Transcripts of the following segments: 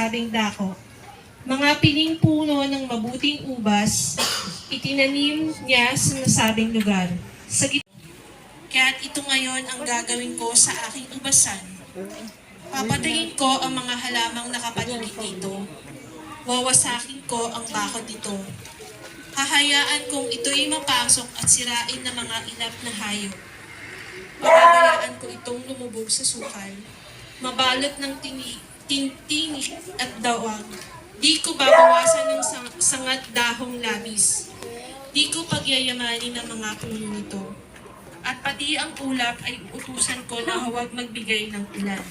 nasabing dako. Mga piling puno ng mabuting ubas, itinanim niya sa nasabing lugar. Sa Kaya't ito ngayon ang gagawin ko sa aking ubasan. Papatayin ko ang mga halamang nakapaligid dito. Wawasakin ko ang bakod nito. Hahayaan kong ito'y mapasok at sirain ng mga inap na hayop. Pababayaan ko itong lumubog sa sukal. Mabalot ng tini, tintinik at dawag. Di ko babawasan ng sang- sangat dahong labis. Di ko pagyayamanin ang mga puno nito. At pati ang ulap ay utusan ko na huwag magbigay ng ulan.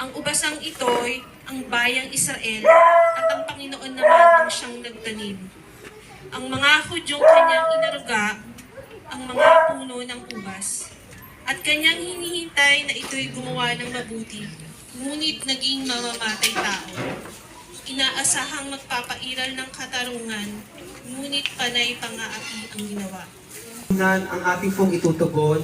Ang ubasang ito'y ang bayang Israel at ang Panginoon naman ang siyang nagtanim. Ang mga Hudyong kanyang inaruga, ang mga puno ng ubas. At kanyang hinihintay na ito'y gumawa ng mabuti, ngunit naging mamamatay tao. Inaasahang magpapairal ng katarungan, ngunit panay pangaapi ang ginawa. Ang ating pong itutugon.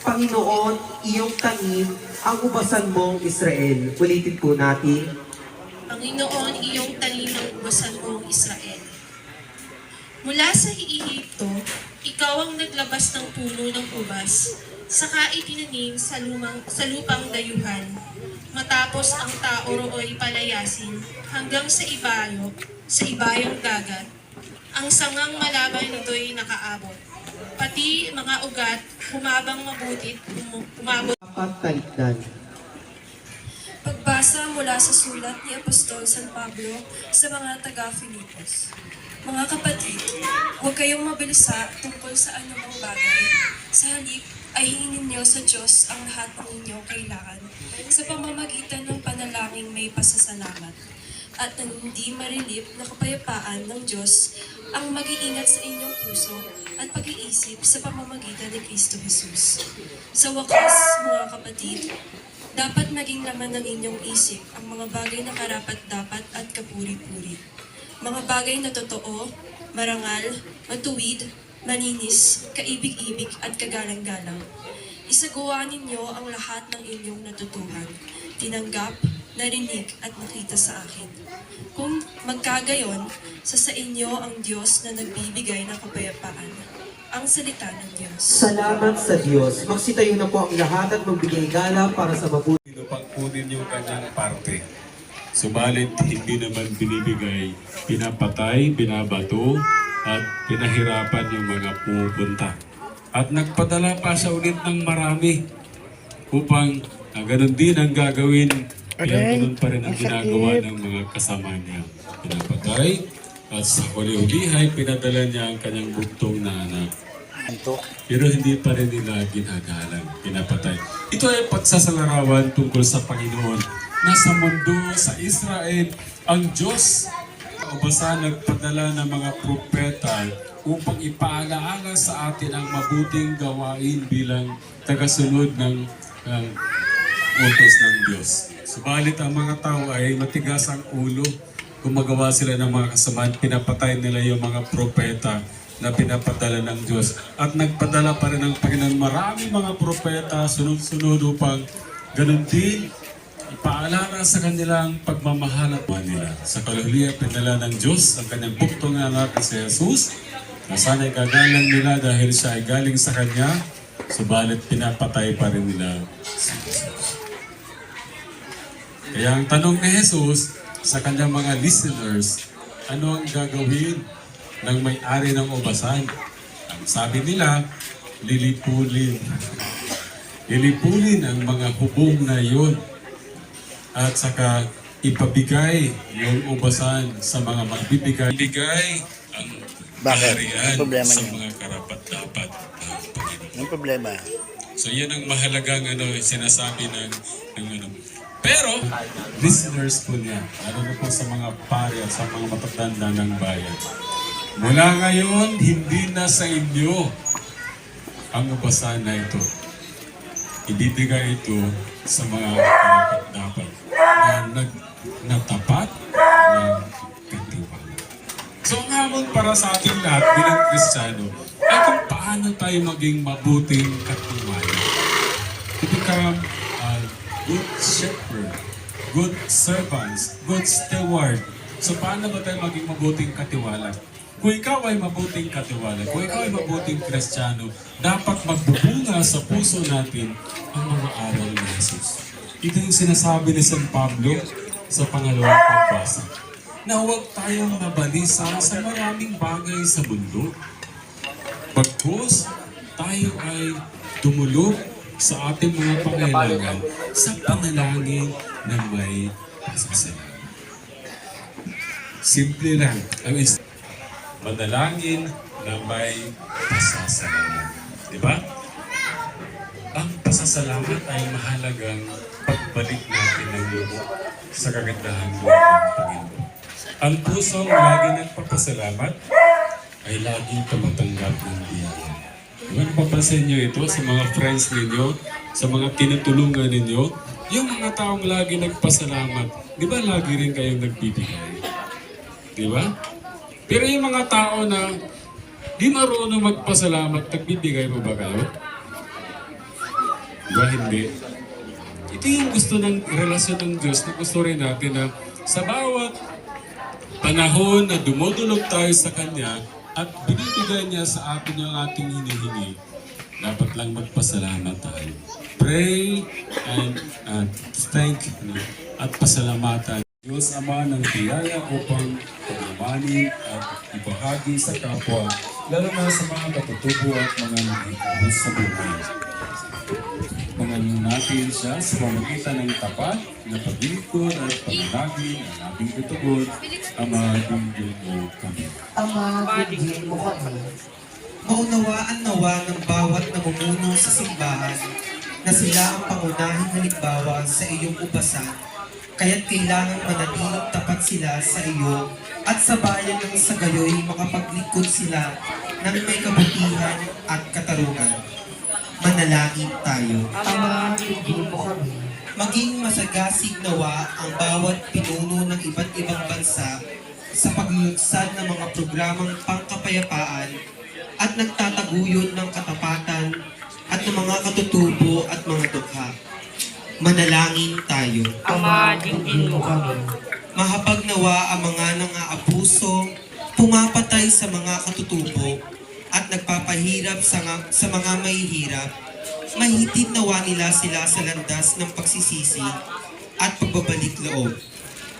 Panginoon, iyong tanim ang ubasan mong Israel. Ulitin po natin. Panginoon, iyong tanim ang ubasan mong Israel. Mula sa Ehipto, ikaw ang naglabas ng puno ng ubas, saka itinanim sa, lumang, sa lupang dayuhan. Matapos ang tao roo'y palayasin hanggang sa ibayo, sa ibayong dagat. Ang sangang malabay nito'y nakaabot. Pati mga ugat, humabang mabutit, um- umabot Dapat talikdan. Pagbasa mula sa sulat ni Apostol San Pablo sa mga taga-Filipos. Mga kapatid, huwag kayong mabilisa tungkol sa anumang bagay. Sa halip, ay hingin ninyo sa Diyos ang lahat ng inyong kailangan sa pamamagitan ng panalangin may pasasalamat at ng hindi marilip na kapayapaan ng Diyos ang mag-iingat sa inyong puso at pag-iisip sa pamamagitan ni Kristo Jesus. Sa wakas, mga kapatid, dapat maging laman ng inyong isip ang mga bagay na karapat-dapat at kapuri-puri. Mga bagay na totoo, marangal, matuwid, maninis, kaibig-ibig at kagalang-galang. Isagawa ninyo ang lahat ng inyong natutuhan, tinanggap, narinig at nakita sa akin. Kung magkagayon, sa sa inyo ang Diyos na nagbibigay ng kapayapaan. Ang salita ng Diyos. Salamat sa Diyos. Magsitayo na po ang lahat at magbigay gala para sa mabuti. pinupagkunin yung kanyang parte. Subalit hindi naman binibigay, pinapatay, binabato, at pinahirapan yung mga pumupunta. At nagpadala pa siya ulit ng marami upang uh, ganun din ang gagawin. Kaya ganun pa rin ang ginagawa ng mga kasama niya. Pinapatay at sa huli-hulihay pinadala niya ang kanyang buktong na anak. Pero hindi pa rin nila ginagalang, pinapatay. Ito ay pagsasalarawan tungkol sa Panginoon. Nasa mundo, sa Israel, ang Diyos basta nagpadala ng mga propeta upang ipaalaala sa atin ang mabuting gawain bilang tagasunod ng ng utos ng Diyos. Subalit ang mga tao ay matigas ang ulo. Gumagawa sila ng mga kasamaan, pinapatay nila yung mga propeta na pinapadala ng Diyos. At nagpadala pa rin ng Panginoon marami mga propeta sunod-sunod upang ganun din ipaalala sa kanilang pagmamahal at nila. Sa kaluliya, pinala ng Diyos ang kanyang buktong anak na si Jesus na sana'y gagalang nila dahil siya ay galing sa Kanya, subalit pinapatay pa rin nila si Jesus. Kaya ang tanong ni Jesus sa kanyang mga listeners, ano ang gagawin ng may-ari ng ubasan? Ang sabi nila, lilipulin. Lilipulin ang mga hubong na yun at saka ipabigay yung ubasan sa mga magbibigay. Bigay ang Bakit? kaharian Ang problema sa niya? mga karapat-dapat ng Panginoon. Ang problema, So yan ang mahalagang ano, sinasabi ng, ng ano. Pero, listeners po niya, lalo na po sa mga pari at sa mga matatanda ng bayan. Mula ngayon, hindi na sa inyo ang ubasan na ito. Ibibigay ito sa mga dapat na nag natapat ng katiwala. So ang para sa ating lahat bilang Kristiyano ay kung paano tayo maging mabuting katiwala. To become a good shepherd good servants, good steward. So paano ba tayo maging mabuting katiwala? Kung ikaw ay mabuting katiwala, kung ikaw ay mabuting kristyano, dapat magbubunga sa puso natin ang mga aral ni Jesus. Ito yung sinasabi ni San Pablo sa pangalawang pagbasa. Na huwag tayong mabalisa sa maraming bagay sa mundo. Pagkos tayo ay tumulog sa ating mga pangailangan sa panalangin na may pasasalamat. Simple lang. Ang is madalangin na may pasasalamat. Di ba? Ang pasasalamat ay mahalagang pagbalik natin ng loob sa kagandahan ng Panginoon. Ang pusong lagi nagpapasalamat ay laging tumatanggap ng biyaya. Diba napapansin nyo ito sa mga friends ninyo, sa mga tinutulungan ninyo, yung mga taong lagi nagpasalamat, di ba lagi rin kayong nagbibigay? Di ba? Pero yung mga tao na di marunong magpasalamat, nagbibigay mo ba kayo? Ba hindi? Ito yung gusto ng relasyon ng Diyos na gusto rin natin na sa bawat panahon na dumudulog tayo sa Kanya at binibigay niya sa atin yung ating hinihingi, dapat lang magpasalamat tayo. Pray and, and thank you at pasalamatan. Diyos Ama ng biyaya upang pagmamanin at ibahagi sa kapwa, lalo na sa mga katutubo at mga nagiging sa buhay. Natin siya sa pamagitan ng tapat na paglingkod at panalangin ng ating katugon, Ama, dinggin mo kami. Ama, dinggin mo kami. Maunawaan nawa ng bawat namumuno sa simbahan na sila ang pangunahing halimbawa sa iyong ubasan, kaya't kailangan manatiling tapat sila sa iyo at sa bayan ng sa gayoy makapaglingkod sila ng may kabutihan at katarungan. Manalangin tayo. Ama, dinggin mo kami. Maging masagasig nawa ang bawat pinuno ng iba't ibang bansa sa paglulunsad ng mga programang pangkapayapaan at nagtataguyod ng katapatan at ng mga katutubo at mga dukha. Manalangin tayo. Ama, dinggin mo kami. Mahapag nawa ang mga nangaabuso, pumapatay sa mga katutubo, at nagpapahirap sa, nga- sa mga mahihirap, mahitid nawa nila sila sa landas ng pagsisisi at pagbabalik loob.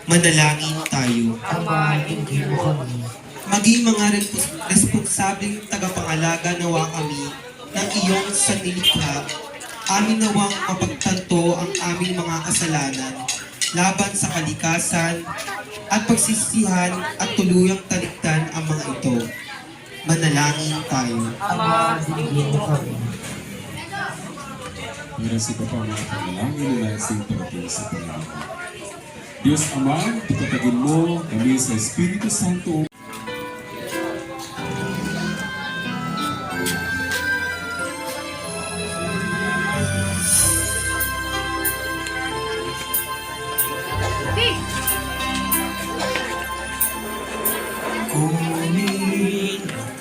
Manalangin tayo. Ama, dinggin mo kami. Maging mga respons- responsableng tagapangalaga nawa kami ng iyong sanlilikha, amin nawang mapagtanto ang aming mga kasalanan laban sa kalikasan at pagsisihan at tuluyang talikdan ang mga ito. Manalangin tayo. Ama, dinggin mo kami. Meron sa pa mga panalangin na parating sa Panginoon. Diyos Ama, itatagin mo kami sa Espiritu Santo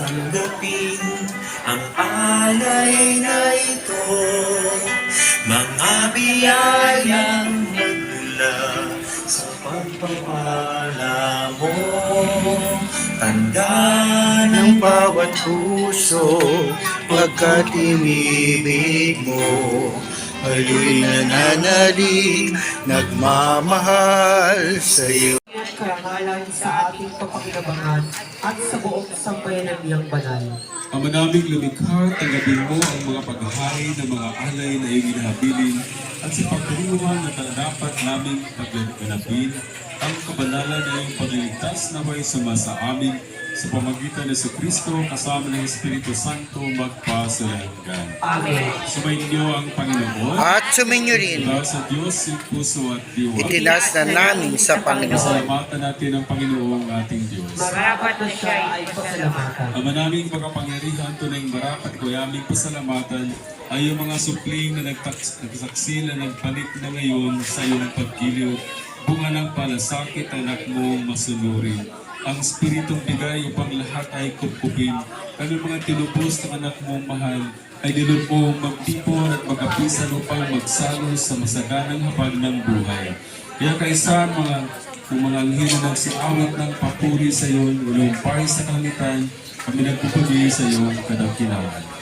tanggapin ang alay na ito. Mga biyayang magmula sa pagpapala mo. Tanda ng bawat puso pagkat inibig mo. Alu'y nananalig, nagmamahal sa iyo At karangalan sa ating kapakinabangan at sa buong sambayan ng iyong banal. Ama naming lumikha, tanggapin mo ang mga paghahari ng mga alay na iyong inahabilin at sa pagkariwan na dapat naming pagganapin ang kabanalan na iyong pagliligtas na may sumasa amin sa pamagitan ng sa Kristo kasama ng Espiritu Santo magpasalanggan. Amen. Sumayin niyo ang Panginoon. At suminyo rin, Mula sa Diyos, yung puso at diwa. itinas na namin sa Panginoon. Pasalamatan natin ang Panginoong ating Diyos. Marapat na siya ay pasalamatan. Ama naming makapangyarihan, tunay marapat ko aming pasalamatan ay yung mga supling na nagsaksi na nagpalit na ngayon sa iyong pagkiliw. Bunga ng palasakit anak mo masunurin. Ang Espiritong bigay upang lahat ay kupkupin. Kami mga tinupos ng anak mong mahal ay mo magtipon at magapisan upang magsalo sa masaganang hapag ng buhay. Kaya kaysa mga anghel na nagsiawit ng papuri sa iyo, ulumpay sa kalangitan, kami nagpupuli sa iyo kadakilaan.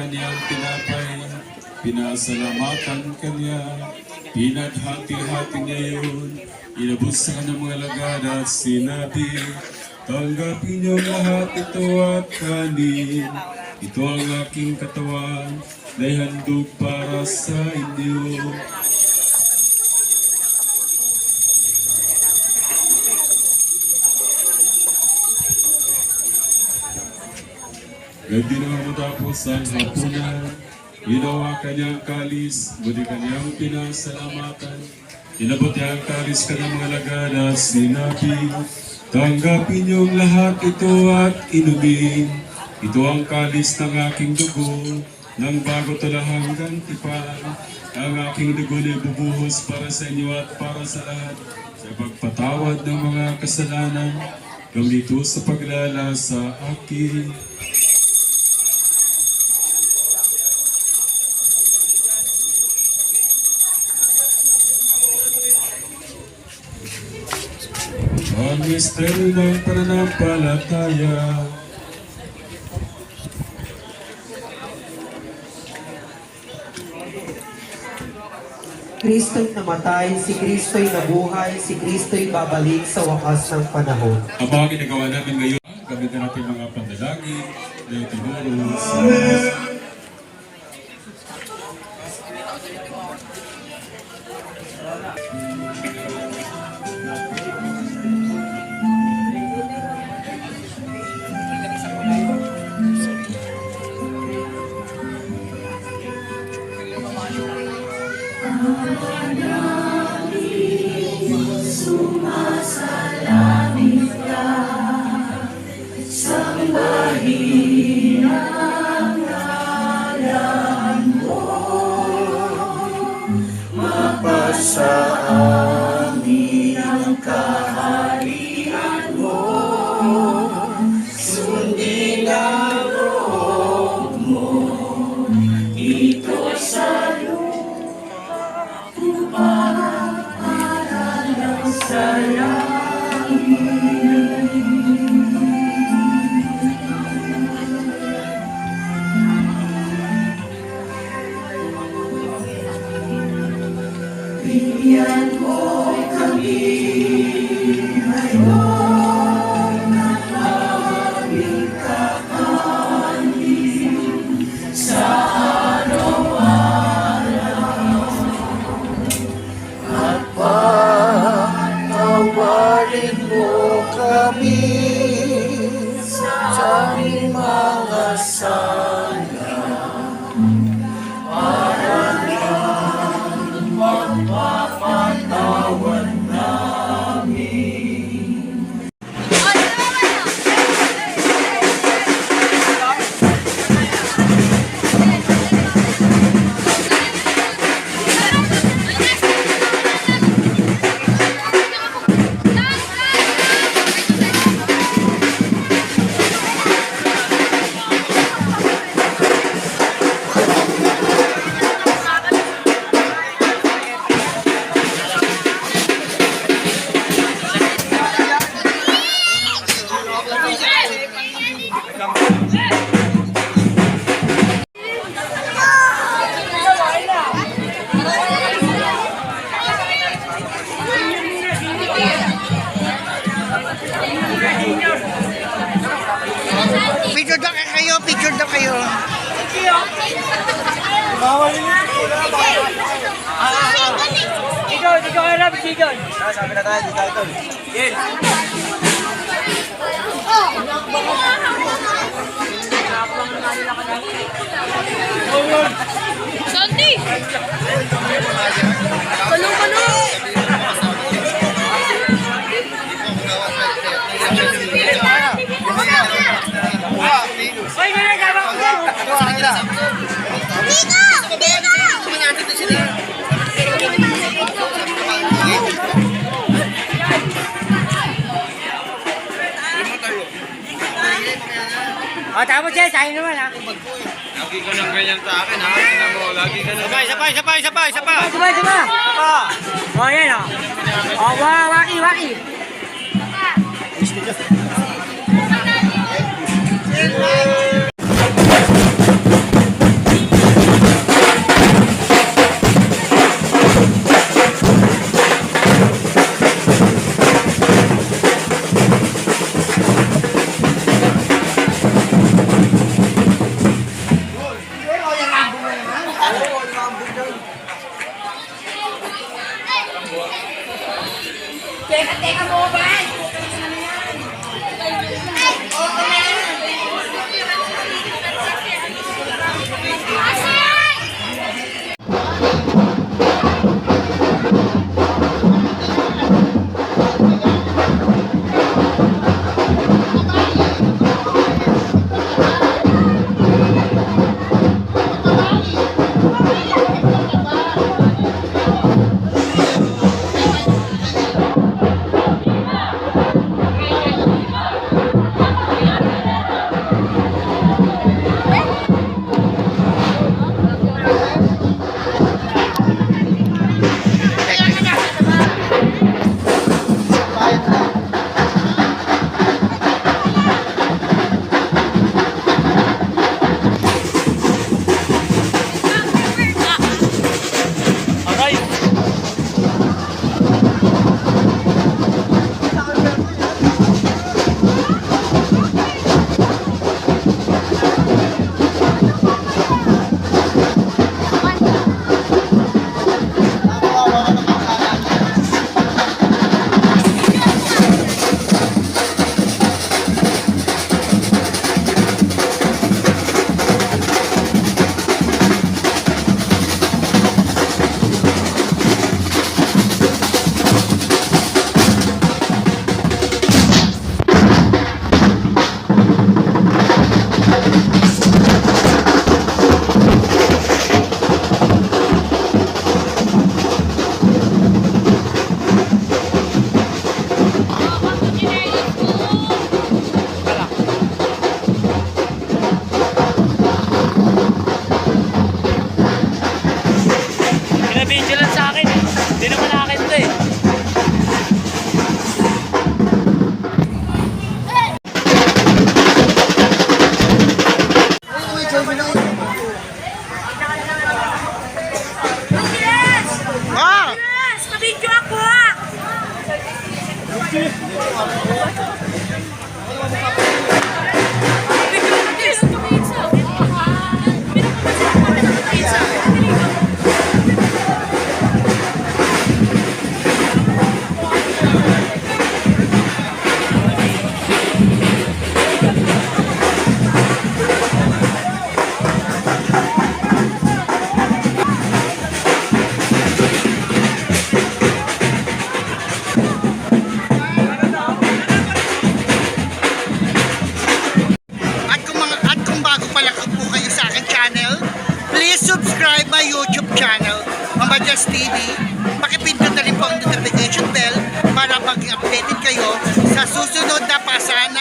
Kanyang tinapay, pinasalamatan kanya, pinaghati-hati niya yun, inabot sa kanyang mga lagad at sinabi, Tanggapin niyo lahat ito at kanin. Ito ang aking katawan na handog para sa inyo. Gabi na matapos ang hapunan, ginawa kanyang kalis, muli kanyang pinasalamatan. Inabot niya ang kalis kanyang mga lagad at sinabi, Tanggapin niyong lahat ito at inumin. Ito ang kalis ng aking dugo, ng bago talahang gantipan. Ang aking dugo na ibubuhos para sa inyo at para sa lahat sa pagpatawad ng mga kasalanan. Gawin ito sa paglala sa akin. Ang misteryo ng pananampalataya. Kristo'y namatay, si Kristo'y nabuhay, si Kristo'y babalik sa wakas ng panahon. Ang mga ginagawa natin ngayon, gamitin natin mga pandalangin na itinuro sa Ibrahim. O, tapos yan, sa'yo naman ha. Lagi ka nang ganyan sa akin, ha? Tingnan mo, lagi ka nang... Sabay, sabay, sabay, sabay, sabay! Diba, diba? O, yan o. O, wa- waki, waki. Pinabidyo susunod